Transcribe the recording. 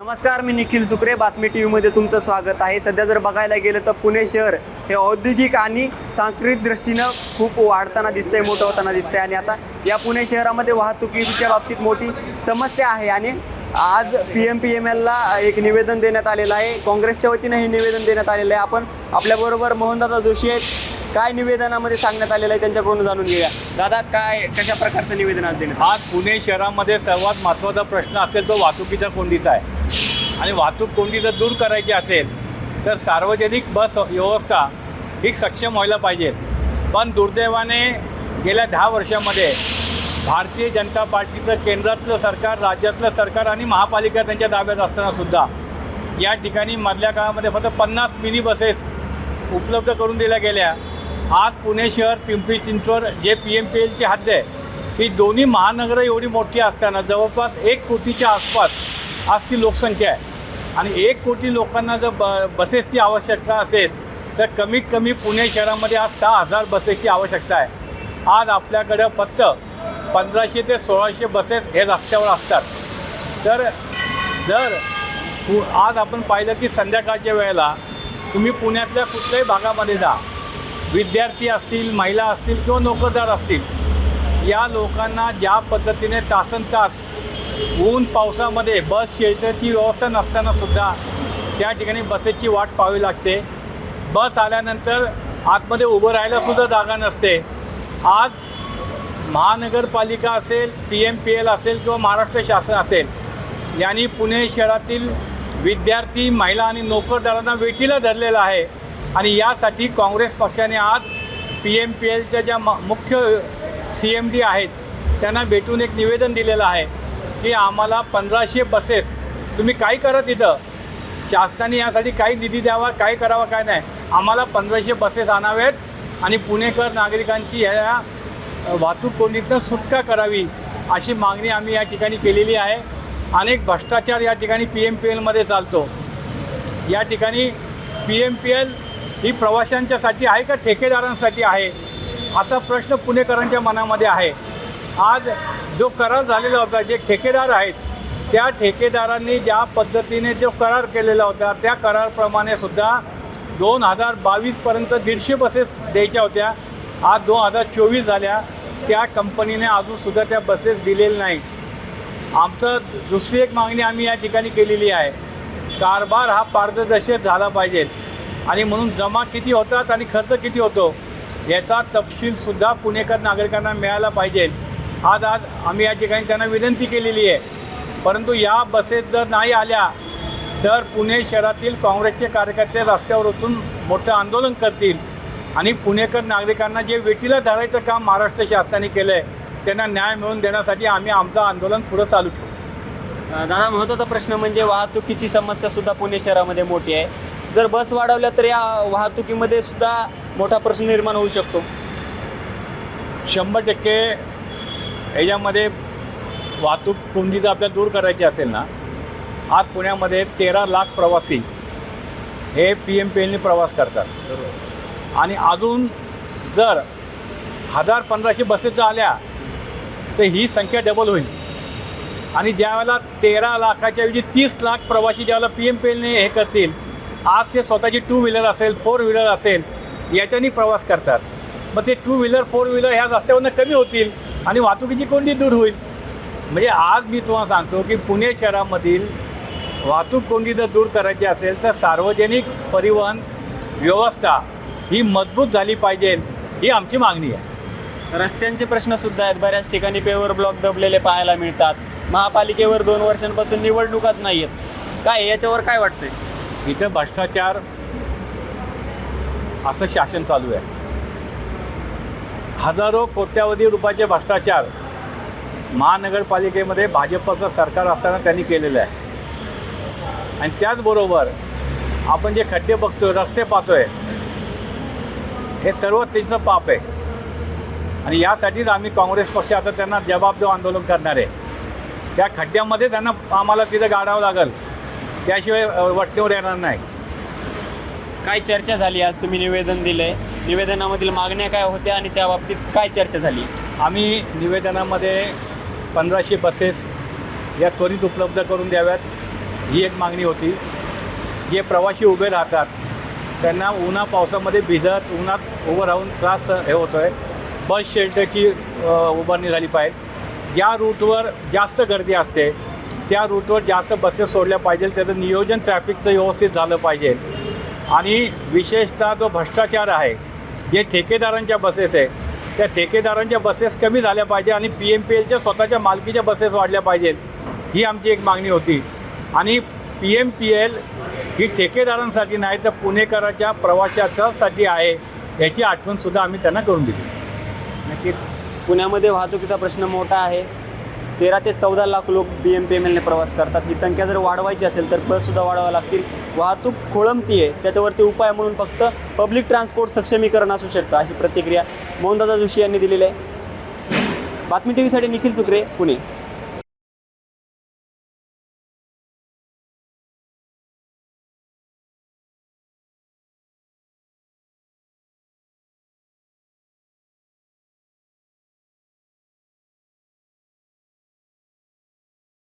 नमस्कार मी निखिल चुकरे बातमी टी व्हीमध्ये तुमचं स्वागत आहे. सध्या जर बघायला गेलं तर पुणे शहर हे औद्योगिक आणि सांस्कृतिक दृष्टीनं खूप वाढताना दिसतंय मोठं होताना दिसतंय. आणि आता या पुणे शहरामध्ये वाहतुकीच्या बाबतीत मोठी समस्या आहे. आणि आज पी एम पी एम एलला एक निवेदन देण्यात आलेलं आहे. काँग्रेसच्या वतीनं हे निवेदन देण्यात आलेलं आहे. आपण आपल्याबरोबर मोहनदादा जोशी आहेत. काय निवेदनामध्ये सांगण्यात आलेलं आहे त्यांच्याकडून जाणून घेऊया. दादा काय कशा प्रकारचं निवेदन आज देण्यात आज पुणे शहरामध्ये सर्वात महत्त्वाचा प्रश्न असेल तो वाहतुकीच्या कोंडीचा आहे. आणि वाहतूक कोंडी जर दूर करायची असेल तर सार्वजनिक बस व्यवस्था ही सक्षम व्हायला पाहिजे. पण दुर्दैवाने गेल्या दहा वर्षामध्ये भारतीय जनता पार्टीचं केंद्रातलं सरकार राज्यातलं सरकार आणि महापालिका त्यांच्या ताब्यात असताना सुद्धा या ठिकाणी मधल्या काळामध्ये फक्त पन्नास मिनी बसेस उपलब्ध करून दिल्या गेल्या. आज पुणे शहर Pimpri Chinchwad J P M P एलची हद्द आहे ही दोन्ही महानगरं एवढी मोठी असताना जवळपास एक कोटीच्या आसपास आज ती लोकसंख्या आहे. आणि एक कोटी लोकांना जर ब बसेसची आवश्यकता असेल तर कमीत कमी पुणे शहरामध्ये आज सहा हजार बसेसची आवश्यकता आहे. आज आपल्याकडं फक्त पंधराशे ते सोळाशे बसेस हे रस्त्यावर असतात. तर जर पु आज आपण पाहिलं की संध्याकाळच्या वेळेला तुम्ही पुण्यातल्या कुठल्याही भागामध्ये जा विद्यार्थी असतील महिला असतील किंवा नोकरदार असतील या लोकांना ज्या पद्धतीने तासन तास ऊन पावसामध्ये बस शेल्टरची व्यवस्था नसताना सुद्धा त्या ठिकाणी बसेसची वाट पाहावी लागते. बस आल्यानंतर आतमध्ये उभं राहायला सुद्धा जागा नसते. आज महानगरपालिका असेल पी एम पी एल असेल किंवा महाराष्ट्र शासन असेल यांनी पुणे शहरातील विद्यार्थी महिला आणि नोकरदारांना वेठीला धरलेलं आहे. आणि यासाठी काँग्रेस पक्षाने आज पी एम पी एलच्या ज्या म मुख्य सी एम डी आहेत त्यांना भेटून एक निवेदन दिलेलं आहे की आम्हाला पंधराशे बसेस तुम्ही काय करा तिथं? शासनाने यासाठी काही निधी द्यावा काय करावा काय नाही. आम्हाला पंधराशे बसेस आणावेत आणि पुणेकर नागरिकांची ह्या वाहतूक कोंडीतनं सुटका करावी अशी मागणी आम्ही या ठिकाणी केलेली आहे. अनेक भ्रष्टाचार या ठिकाणी पी एम पी एलमध्ये चालतो. या ठिकाणी पी एम पी एल ही प्रवाशांच्यासाठी आहे का ठेकेदारांसाठी आहे? असा प्रश्न पुणेकरांच्या मनामध्ये आहे. आज जो करार झालेला होता जे ठेकेदार आहेत त्या ठेकेदारांनी ज्या पद्धतीने जो करार केलेला होता त्या करारप्रमाणे सुद्धा दोन हजार बावीसपर्यंत दीडशे बसेस द्यायच्या होत्या. आज दोन हजार चोवीस झाल्या त्या कंपनीने अजूनसुद्धा त्या बसेस दिलेल्या नाही आमचं दुसरी एक मागणी आम्ही या ठिकाणी केलेली आहे. कारभार हा पारदर्शक झाला पाहिजे. आणि म्हणून जमा किती होतात आणि खर्च किती होतो याचा तपशीलसुद्धा पुणेकर नागरिकांना मिळाला पाहिजे. आज आज आम्ही या ठिकाणी त्यांना विनंती केलेली आहे. परंतु या बसेस जर नाही आल्या तर पुणे शहरातील काँग्रेसचे कार्यकर्ते रस्त्यावर उतरून मोठं आंदोलन करतील. आणि पुणेकर नागरिकांना जे वेटीला धरायचं काम महाराष्ट्र शासनाने केलं आहे त्यांना न्याय मिळवून देण्यासाठी आम्ही आमचं आंदोलन पुढं चालू ठेवू. दादा महत्त्वाचा प्रश्न म्हणजे वाहतुकीची समस्या सुद्धा पुणे शहरामध्ये मोठी आहे. जर बस वाढवल्या तर या वाहतुकीमध्ये सुद्धा मोठा प्रश्न निर्माण होऊ शकतो. शंभर टक्के याच्यामध्ये वाहतूक कोंडी जर आपल्याला दूर करायची असेल ना आज पुण्यामध्ये तेरा लाख प्रवासी हे पी एम पी एलने प्रवास करतात. आणि अजून जर हजार पंधराशे बसेस जर आल्या तर ही संख्या डबल होईल. आणि ज्यावेळेला तेरा लाखाच्या ऐवजी तीस लाख प्रवासी ज्यावेळेला पी एम पी एलने हे करतील आज ते स्वतःची टू व्हीलर असेल फोर व्हीलर असेल याच्यानी प्रवास करतात. मग ते टू व्हीलर फोर व्हीलर ह्या रस्त्यावरनं कमी होतील आणि वाहतुकीची कोंडी दूर होईल. म्हणजे आज मी तुम्हाला सांगतो की पुणे शहरामधील वाहतूक कोंडी जर दूर करायची असेल तर सार्वजनिक परिवहन व्यवस्था ही मजबूत झाली पाहिजे ही आमची मागणी आहे. रस्त्यांचे प्रश्नसुद्धा आहेत. बऱ्याच ठिकाणी पेवर ब्लॉक दबलेले पाहायला मिळतात. महापालिकेवर दोन वर्षांपासून निवडणुकाच नाही आहेत काय याच्यावर काय वाटतंय? इथं भ्रष्टाचार असं शासन चालू आहे. हजारो कोट्यावधी रुपयाचे भ्रष्टाचार महानगरपालिकेमध्ये भाजपचं सरकार असताना त्यांनी केलेलं आहे. आणि त्याचबरोबर आपण जे खड्डे बघतोय रस्ते पाहतोय हे सर्व त्यांचं पाप आहे. आणि यासाठीच आम्ही काँग्रेस पक्ष आता त्यांना जबाबदार आंदोलन करणार आहे. त्या खड्ड्यामध्ये त्यांना आम्हाला तिथं गाडावं लागेल. त्याशिवाय वटणीवर येणार नाही. काय चर्चा झाली आज? तुम्ही निवेदन दिलंय. निवेदनामधील मागण्या काय होत्या आणि त्या बाबतीत काय चर्चा झाली? आम्ही निवेदनामध्ये पंधराशे बसेस या त्वरित उपलब्ध करून द्याव्यात ही एक मागणी होती. जे प्रवासी उभे राहतात त्यांना उन्हा पावसामध्ये भिजत उन्हात उभं राहून त्रास हे होतो आहे बस शेल्टरची उभारणी झाली पाहिजे. ज्या रूटवर जास्त गर्दी असते. त्या रूटवर जास्त बसेस सोडल्या पाहिजे त्याचं नियोजन ट्रॅफिकचं व्यवस्थित झालं पाहिजे. आणि विशेषतः जो भ्रष्टाचार आहे जे ठेकेदारांच्या बसेस आहे त्या ठेकेदारांच्या बसेस कमी झाल्या पाहिजे आणि पी एम पी एलच्या स्वतःच्या मालकीच्या बसेस वाढल्या पाहिजेत. ही आमची एक मागणी होती. आणि पी एम पी एल ही ठेकेदारांसाठी नाही तर पुणेकराच्या प्रवाशाच्यासाठी आहे याची आठवणसुद्धा आम्ही त्यांना करून दिली. नक्कीच. पुण्यामध्ये वाहतुकीचा प्रश्न मोठा आहे. तेरा ते चौदा लाख लोक बी एम पी एम एलने प्रवास करतात. ही संख्या जर वाढवायची असेल तर बससुद्धा वाढवावं लागतील. वाहतूक खोळंबती आहे त्याच्यावरती उपाय म्हणून फक्त पब्लिक ट्रान्सपोर्ट सक्षमीकरण असू शकतं अशी प्रतिक्रिया मोहनदादा जोशी यांनी दिलेली आहे. बातमी टी व्हीसाठी निखिल चुकरे पुणे.